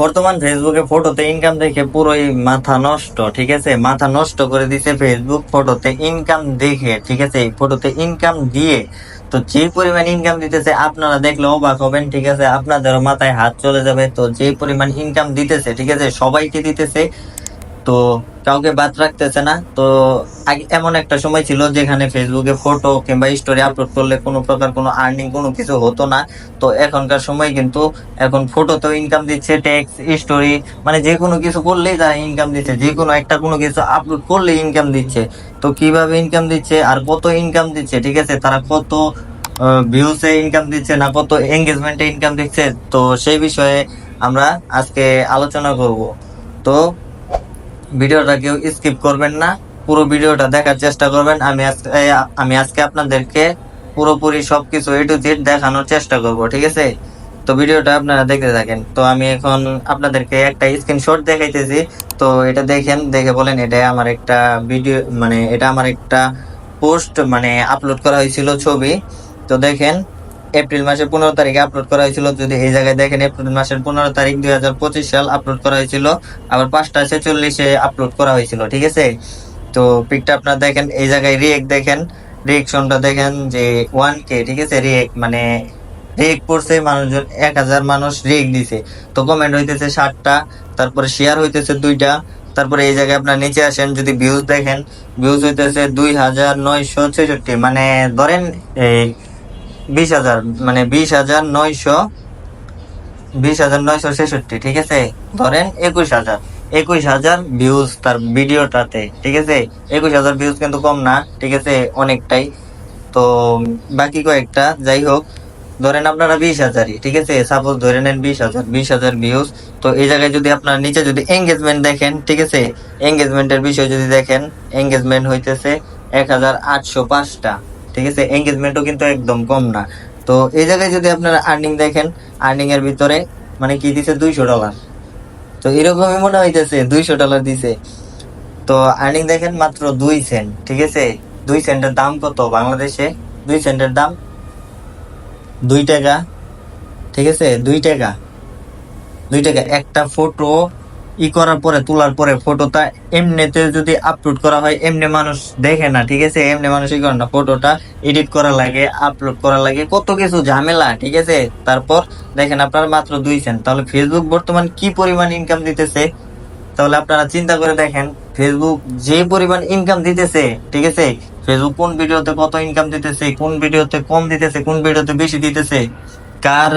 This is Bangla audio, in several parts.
বর্তমান ফেসবুকে ফটোতে ইনকাম দেখে পুরোই মাথা নষ্ট, ঠিক আছে? মাথা নষ্ট করে দিছে ফেসবুক ফটোতে ইনকাম দেখে, ঠিক আছে? ফটোতে ইনকাম দিয়ে তো যে পরিমাণ ইনকাম দিতেছে আপনারা দেখলে অবাক হবেন, ঠিক আছে? আপনাদের মাথায় হাত চলে যাবে। তো যে পরিমাণ ইনকাম দিতেছে, ঠিক আছে? সবাইকে দিতেছে। তো কাউকে বাদ রাখতেছে না। তো এমন একটা সময় ছিল যেখানে ফেসবুকে ফটো কিংবা স্টোরি আপলোড করলে কোনো প্রকার কোনো আর্নিং কোনো কিছু হতো না। তো এখনকার সময় কিন্তু এখন ফটোতেও ইনকাম দিচ্ছে ট্যাক্স স্টোরি মানে যে কোনো কিছু করলেই তারা ইনকাম দিচ্ছে। যে কোনো একটা কোনো কিছু আপলোড করলে ইনকাম দিচ্ছে। তো কীভাবে ইনকাম দিচ্ছে আর কত ইনকাম দিচ্ছে, ঠিক আছে? তারা কত ভিউসে ইনকাম দিচ্ছে না কত এঙ্গেজমেন্টে ইনকাম দিচ্ছে? তো সেই বিষয়ে আমরা আজকে আলোচনা করব। তো ভিডিওটা কেউ স্কিপ করবেন না। পুরো ভিডিওটা দেখার চেষ্টা করবেন। আমি আজকে আমি আজকে আপনাদেরকে পুরোপুরি সবকিছু এ টু জেড দেখানোর চেষ্টা করব, ঠিক আছে? তো ভিডিওটা আপনারা দেখতে থাকেন। তো আমি এখন আপনাদেরকে একটা স্ক্রিনশট দেখাইতেছি। তো এটা দেখেন, দেখে বলেন, এটা আমার একটা ভিডিও মানে এটা আমার একটা পোস্ট মানে আপলোড করা হয়েছিল ছবি। তো দেখেন এপ্রিল মাসের পনেরো তারিখে আপলোড করা হয়েছিল। যদি এই জায়গায় দেখেন, এপ্রিল মাসের পনেরো তারিখ দুই হাজার পঁচিশ সাল আপলোড করা হয়েছিল। আবার পাঁচটা ছেচল্লিশে আপলোড করা হয়েছিল, ঠিক আছে? তো পিকটা আপনার দেখেন, এই জায়গায় রিয়েক্ট দেখেন। রিয়েকশনটা দেখেন যে ওয়ান কে ঠিক আছে? রিয়েক্ট মানে রিয়েক্ট পড়ছে মানুষজন এক হাজার মানুষ রিয়েক্ট দিছে। তো কমেন্ট হইতেছে ষাটটা, তারপরে শেয়ার হইতেছে দুইটা। তারপরে এই জায়গায় আপনার নিচে আসেন, যদি ভিউজ দেখেন ভিউজ হইতেছে দুই হাজার নয়শো ছেষট্টি। মানে ধরেন, এই বিশ হাজার মানে বিশ হাজার নয়শো, বিশ হাজার নয়শো ছেষট্টি, ঠিক আছে? ধরেন একুশ হাজার। একুশ হাজার ভিউজ তার ভিডিওটাতে, ঠিক আছে? একুশ হাজার ভিউজ কিন্তু কম না, ঠিক আছে? অনেকটাই। তো বাকি কয়েকটা, যাই হোক, ধরেন আপনারা বিশ হাজারই, ঠিক আছে? সাপোজ ধরে নেন বিশ হাজার বিশ হাজার ভিউজ তো এই জায়গায় যদি আপনার নিচে যদি এঙ্গেজমেন্ট দেখেন, ঠিক আছে? এঙ্গেজমেন্টের বিষয় যদি দেখেন এঙ্গেজমেন্ট হইতেছে এক হাজার আটশো পাঁচটা। ঠিক আছে? এঙ্গেজমেন্টও কিন্তু একদম কম না। তো এই জায়গায় যদি আপনারা আর্নিং দেখেন আর্নিং এর ভিতরে মানে কি দিছে? দুইশো ডলার তো এরকমই মনে হইতেছে, দুইশো ডলার দিছে। তো আর্নিং দেখেন মাত্র দুই সেন্ট ঠিক আছে? দুই সেন্টের দাম কত? বাংলাদেশে দুই সেন্টের দাম দুই টাকা, ঠিক আছে? দুই টাকা। দুই টাকা। একটা ফটো ই করার পরে, তোলার পরে ফটোটা এমনিতে যদি আপলোড করা হয়, এমনি মানুষ দেখে না, ঠিক আছে? এমনি মানুষ ই করে না ফটোটা এডিট করা লাগে আপলোড করা লাগে, কত কিছু ঝামেলা, ঠিক আছে? তারপর দেখেন আপনার মাত্র দুই সেন্ট তাহলে ফেসবুক বর্তমান কি পরিমাণ ইনকাম দিতেছে? তাহলে আপনারা চিন্তা করে দেখেন ফেসবুক যে পরিমাণ ইনকাম দিতেছে, ঠিক আছে? ফেসবুক কোন ভিডিওতে কত ইনকাম দিতেছে, কোন ভিডিওতে কম দিতেছে, কোন ভিডিওতে বেশি দিতেছে, কার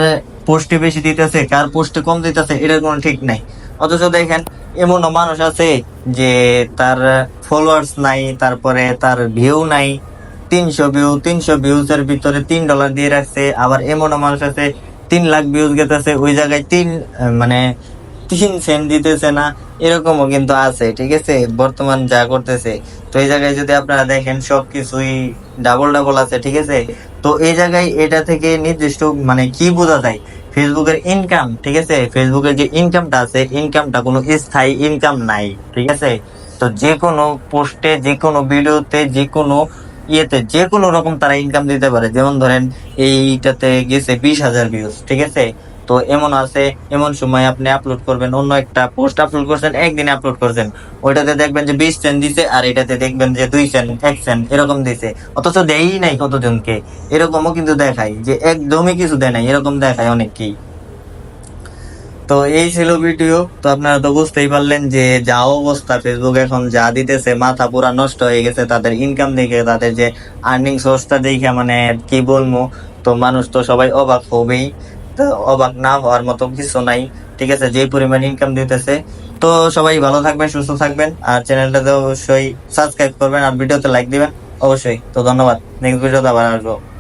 পোস্টে বেশি দিতেছে, কার পোস্টে কম দিতেছে, এটার কোনো ঠিক নাই। অথচ দেখেন, এমনও মানুষ আছে যে তার ফলোয়ার্স নাই, তারপরে তার ভিউ নাই, তিনশো ভিউ তিনশো ভিউজ এর ভিতরে তিন ডলার দিয়ে রাখছে, আবার এমনও মানুষ আছে, তিন লাখ ভিউজ গেতেছে ওই জায়গায় তিন মানে তিন সেন্ট দিতেছে না, এরকমও কিন্তু আছে, ঠিক আছে? বর্তমান যা করতেছে। তো এই জায়গায় যদি আপনারা দেখেন, সবকিছুই ডাবল ডাবল আছে, ঠিক আছে? তো এই জায়গায় এটা থেকে নির্দিষ্ট মানে কি বোঝা যায়? ফেসবুকের ইনকাম ঠিক আছে? ফেসবুকের যে ইনকামটা আছে ইনকামটা কোনো স্থায়ী ইনকাম নাই, ঠিক আছে? তো যে কোনো পোস্টে, যে কোনো ভিডিওতে, যে কোনো ইয়েতে, যে কোনো রকম তারা ইনকাম দিতে পারে। যেমন ধরেন, এইটাতে গেছে বিশ হাজার ভিউজ ঠিক আছে? তো এমন আছে, এমন সময় আপনি আপলোড করবেন, অন্য একটা পোস্ট আপলোড করছেন, একদিনে আপলোড করছেন। ওইটাতে দেখবেন যে বিশ সেন্ট দিছে, আর এটাতে দেখবেন যে দুই সেন্ট এক সেন্ট এরকম দিছে। অথচ দেয়ই নাই কতজনকে। এরকমও কিন্তু দেখায়, যে একদমই কিছু দেয় নাই, এরকম দেখায় অনেককেই। তো এই ছিল ভিডিও তো আপনারা তো বুঝতেই পারলেন যে যা অবস্থা ফেসবুক এখন যা দিতেছে, মাথা পুরা নষ্ট হয়ে গেছে, তাদের ইনকাম দেখে, তাদের যে আর্নিং সোর্সটা দেখে মানে কি বলব। তো মানুষ তো সবাই অবাক হবেই। অবাক না হওয়ার মতো কিছু নাই। ঠিক আছে যে পরিমাণ ইনকাম দিতেছে। তো সবাই ভালো থাকবেন, সুস্থ থাকবেন, আর চ্যানেলটাতে অবশ্যই সাবস্ক্রাইব করবেন, আর ভিডিওতে লাইক দিবেন, অবশ্যই। তো ধন্যবাদ। নেক্সট ভিডিওতে আবার আসব।